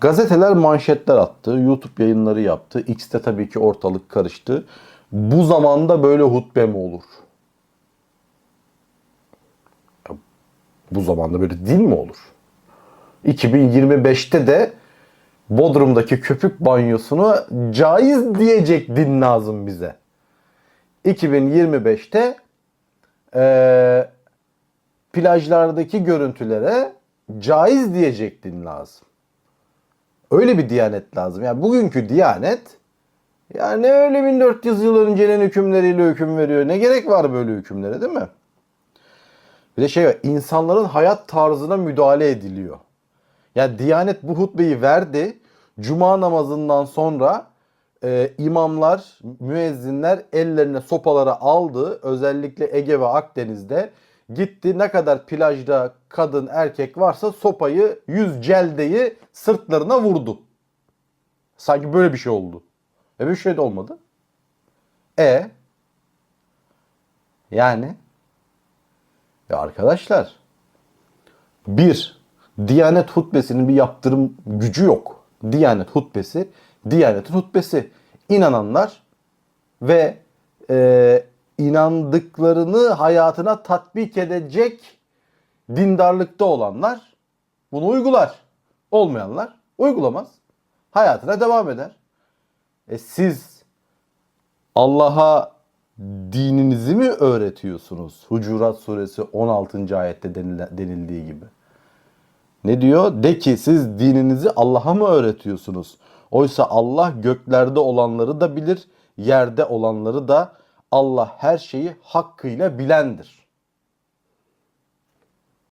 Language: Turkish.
Gazeteler manşetler attı, YouTube yayınları yaptı. X'te tabii ki ortalık karıştı. Bu zamanda böyle hutbe mi olur? Bu zamanda böyle din mi olur? 2025'te de Bodrum'daki köpük banyosunu caiz diyecek din lazım bize. 2025'te eee plajlardaki görüntülere caiz diyecek din lazım. Öyle bir diyanet lazım. Yani bugünkü diyanet yani ne öyle 1400 yıl öncenin hükümleriyle hüküm veriyor. Ne gerek var böyle hükümlere değil mi? Bir de şey var, insanların hayat tarzına müdahale ediliyor. Yani Diyanet bu hutbeyi verdi. Cuma namazından sonra e, imamlar, müezzinler ellerine sopaları aldı. Özellikle Ege ve Akdeniz'de gitti. Ne kadar plajda kadın erkek varsa sopayı, yüz celdeyi sırtlarına vurdu. Sanki böyle bir şey oldu. E bir şey de olmadı. E yani ya arkadaşlar bir, Diyanet hutbesinin bir yaptırım gücü yok. Diyanet hutbesi, Diyanet'in hutbesi. İnananlar ve e, inandıklarını hayatına tatbik edecek dindarlıkta olanlar bunu uygular. Olmayanlar uygulamaz. Hayatına devam eder. E siz Allah'a dininizi mi öğretiyorsunuz? Hucurat suresi 16. ayette denildiği gibi. Ne diyor? De ki siz dininizi Allah'a mı öğretiyorsunuz? Oysa Allah göklerde olanları da bilir, yerde olanları da Allah her şeyi hakkıyla bilendir.